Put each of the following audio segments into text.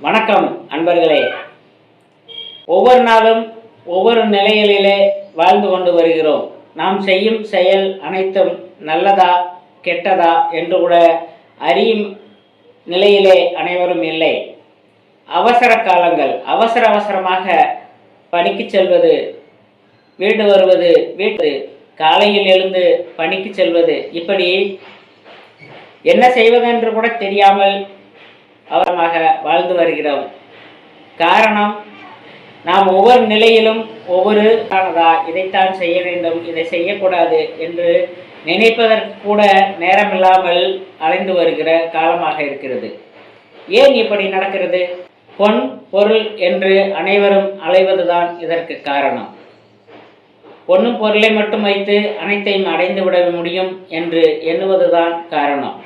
வணக்கம் அன்பர்களே. ஒவ்வொரு நாளும் ஒவ்வொரு நிலைகளிலே வாழ்ந்து கொண்டு வருகிறோம். நாம் செய்யும் செயல் அனைத்தும் நல்லதா கெட்டதா என்று கூட அறியும் நிலையிலே அனைவரும் இல்லை. அவசர காலங்கள் அவசர அவசரமாக பணிக்கு செல்வது வீடு வருவது வீட்டு காலையில் எழுந்து பணிக்கு செல்வது இப்படி என்ன செய்வதென்று கூட தெரியாமல் அவரமாக வாழ்ந்து வருகிறோம். காரணம் நாம் ஒவ்வொரு நிலையிலும் ஒவ்வொரு தானதா இதைத்தான் செய்ய வேண்டும் இதை செய்யக்கூடாது என்று நினைப்பதற்கு கூட நேரமில்லாமல் அலைந்து வருகிற காலமாக இருக்கிறது. ஏன் இப்படி நடக்கிறது? பொன் பொருள் என்று அனைவரும் அலைவதுதான் இதற்கு காரணம். பொண்ணும் பொருளை மட்டும் வைத்து அனைத்தையும் அடைந்து விட முடியும் என்று எண்ணுவதுதான் காரணம்.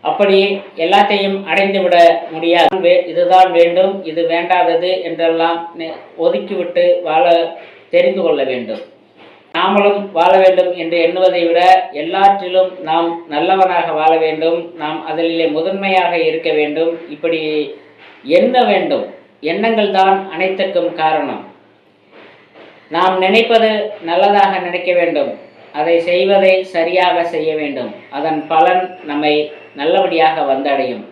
அப்படி எல்லாத்தையும் அடைந்து விட முடியாது. வே- இதுதான் வேண்டும் இது வேண்டாதது என்றெல்லாம் ஒதுக்கிவிட்டு வாழ தெரிந்து கொள்ள வேண்டும். நாமளும் வாழ வேண்டும் என்று எண்ணுவதை விட எல்லாற்றிலும் நாம் நல்லவனாக வாழ வேண்டும் நாம் அதிலே முதன்மையாக இருக்க வேண்டும். இப்படி எண்ண வேண்டும். எண்ணங்கள் தான் அனைத்துக்கும் காரணம். நாம் நினைப்பது நல்லதாக நினைக்க வேண்டும். அதை செய்வதை சரியாக செய்ய வேண்டும். அதன் பலன் நம்மை நல்லபடியாக வந்தடையும்.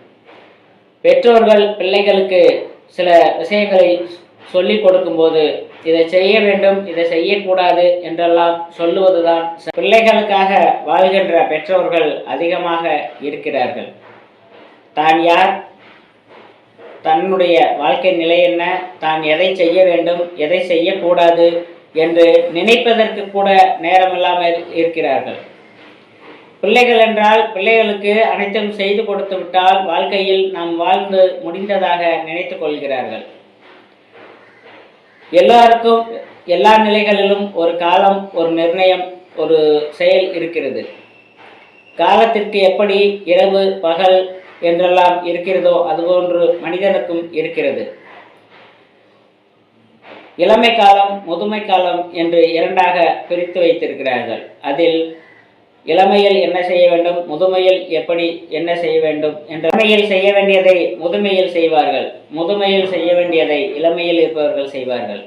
பெற்றோர்கள் பிள்ளைகளுக்கு சில விஷயங்களை சொல்லிக் கொடுக்கும்போது இதை செய்ய வேண்டும் இதை செய்யக்கூடாது என்றெல்லாம் சொல்லுவதுதான் பிள்ளைகளுக்காக வாழ்கின்ற பெற்றோர்கள் அதிகமாக இருக்கிறார்கள். தான் யார்? தன்னுடைய வாழ்க்கை நிலை என்ன? தான் எதை செய்ய வேண்டும் எதை செய்யக்கூடாது என்று நினைப்பதற்கு கூட நேரமில்லாமல் இருக்கிறார்கள். பிள்ளைகள் என்றால் பிள்ளைகளுக்கு அனைத்தும் செய்து கொடுத்து விட்டால் வாழ்க்கையில் நாம் வாழ்ந்து முடிந்ததாக நினைத்து கொள்கிறார்கள். எல்லாருக்கும் எல்லா நிலைகளிலும் ஒரு காலம் ஒரு நிர்ணயம் ஒரு செயல் இருக்கிறது. காலத்திற்கு எப்படி இரவு பகல் என்றெல்லாம் இருக்கிறதோ அதுபோன்று மனிதனுக்கும் இருக்கிறது. இளமை காலம் முதுமை காலம் என்று இரண்டாக பிரித்து வைத்திருக்கிறார்கள். அதில் இளமையில் என்ன செய்ய வேண்டும்? முதுமையில் எப்படி என்ன செய்ய வேண்டும்? என்ற இளமையில் செய்ய வேண்டியதை முதுமையில் செய்வார்கள். முதுமையில் செய்ய வேண்டியதை இளமையில் இருப்பவர்கள் செய்வார்கள்.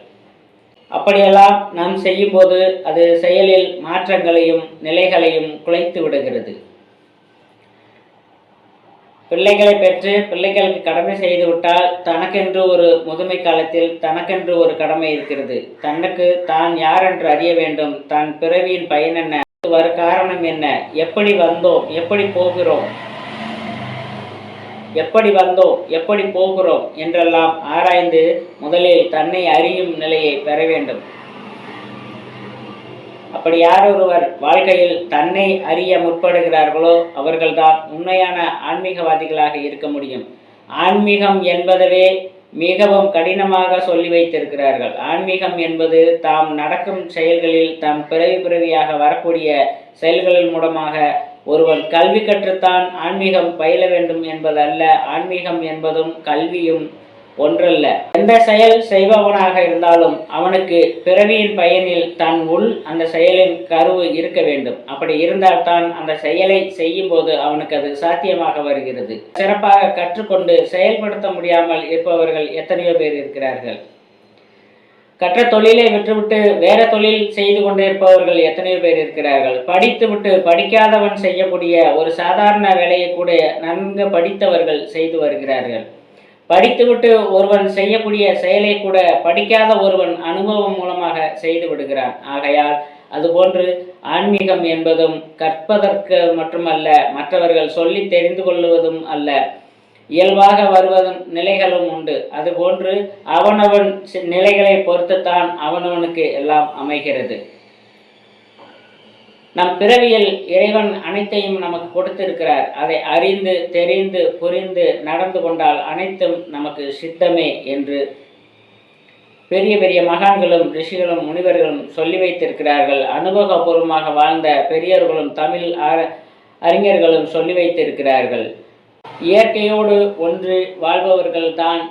அப்படியெல்லாம் நாம் செய்யும்போது அது செயலில் மாற்றங்களையும் நிலைகளையும் குலைத்து விடுகிறது. பிள்ளைகளை பெற்று பிள்ளைகளுக்கு கடமை செய்து விட்டால் தனக்கென்று ஒரு முதுமை காலத்தில் தனக்கென்று ஒரு கடமை இருக்கிறது. தனக்கு தான் யார் என்று அறிய வேண்டும். தன் பிறவியின் பயன் என்ன? வர காரணம் என்ன? எப்படி வந்தோம்? எப்படி போகிறோம்? எப்படி வந்தோம்? எப்படி போகிறோம்? என்றெல்லாம் ஆராய்ந்து முதலில் தன்னை அறியும் நிலையை பெற வேண்டும். அப்படி யார் ஒருவர் வாழ்க்கையில் தன்னை அறிய முற்படுகிறார்களோ அவர்கள்தான் உண்மையான ஆன்மீகவாதிகளாக இருக்க முடியும். ஆன்மீகம் என்பதவே மிகவும் கடினமாக சொல்லி வைத்திருக்கிறார்கள். ஆன்மீகம் என்பது தாம் நடக்கும் செயல்களில் தம் பிறவி பிறவியாக வரக்கூடிய செயல்களின் மூலமாக ஒருவன் கல்வி கற்றுத்தான் ஆன்மீகம் பயில வேண்டும் என்பதல்ல ஆன்மீகம் என்பதும் கல்வியும் ஒன்றல்ல. எந்த செயல் செய்பவனாக இருந்தாலும் அவனுக்கு பிறவியின் பயனில் தன் உள் அந்த செயலின் கருவு இருக்க வேண்டும். அப்படி இருந்தால்தான் அந்த செயலை செய்யும் போது அவனுக்கு அது சாத்தியமாக வருகிறது. சிறப்பாக கற்றுக்கொண்டு செயல்படுத்த முடியாமல் இருப்பவர்கள் எத்தனையோ பேர் இருக்கிறார்கள். கற்ற தொழிலை விட்டுவிட்டு வேற தொழில் செய்து கொண்டிருப்பவர்கள் எத்தனையோ பேர் இருக்கிறார்கள். படித்துவிட்டு படிக்காதவன் செய்யக்கூடிய ஒரு சாதாரண வேலையை கூட நன்கு படித்தவர்கள் செய்து வருகிறார்கள். படித்துவிட்டு ஒருவன் செய்யக்கூடிய செயலை கூட படிக்காத ஒருவன் அனுபவம் மூலமாக செய்து விடுகிறான். ஆகையால் அதுபோன்று ஆன்மீகம் என்பதும் கற்பதற்கு மட்டுமல்ல மற்றவர்கள் சொல்லி தெரிந்து கொள்வதும் அல்ல. இயல்பாக வருவதும் நிலைகளும் உண்டு. அதுபோன்று அவனவன் நிலைகளை பொறுத்துத்தான் அவனவனுக்கு எல்லாம் அமைகிறது. நம் பிறவியில் இறைவன் அனைத்தையும் நமக்கு கொடுத்திருக்கிறார். அதை அறிந்து தெரிந்து புரிந்து நடந்து கொண்டால் அனைத்தும் நமக்கு சித்தமே என்று பெரிய பெரிய மகான்களும் ரிஷிகளும் முனிவர்களும் சொல்லி வைத்திருக்கிறார்கள். அனுபவபூர்வமாக வாழ்ந்த பெரியவர்களும் தமிழ் அறிஞர்களும் சொல்லி வைத்திருக்கிறார்கள். இயற்கையோடு ஒன்று வாழ்பவர்கள் தான்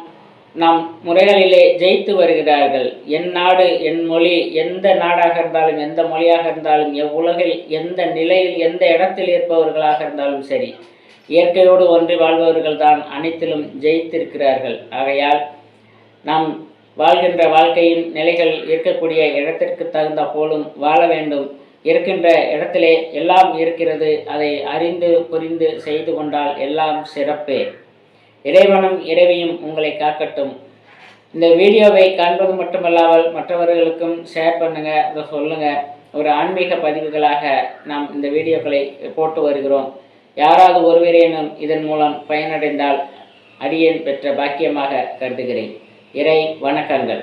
நம் முறைகளிலே ஜெயித்து வருகிறார்கள். என் நாடு என் மொழி எந்த நாடாக இருந்தாலும் எந்த மொழியாக இருந்தாலும் எவ்வுலகில் எந்த நிலையில் எந்த இடத்தில் இருப்பவர்களாக இருந்தாலும் சரி இயற்கையோடு ஒன்றி வாழ்பவர்கள் தான் அனைத்திலும் ஜெயித்திருக்கிறார்கள். ஆகையால் நாம் வாழ்கின்ற வாழ்க்கையின் நிலைகள் இருக்கக்கூடிய இடத்திற்கு தகுந்த போலும் வாழ வேண்டும். இருக்கின்ற இடத்திலே எல்லாம் இருக்கிறது. அதை அறிந்து புரிந்து செய்து கொண்டால் எல்லாம் சிறப்பே. இறைவனும் இறைவியும் உங்களை காக்கட்டும். இந்த வீடியோவை காண்பது மட்டுமல்லாமல் மற்றவர்களுக்கும் ஷேர் பண்ணுங்கள் இதை சொல்லுங்கள் ஒரு ஆன்மீக பதிவுகளாக நாம் இந்த வீடியோக்களை போட்டு வருகிறோம். யாராவது ஒருவரேனும் இதன் மூலம் பயனடைந்தால் அடியேன் பெற்ற பாக்கியமாக கருதுகிறேன். இறை வணக்கங்கள்.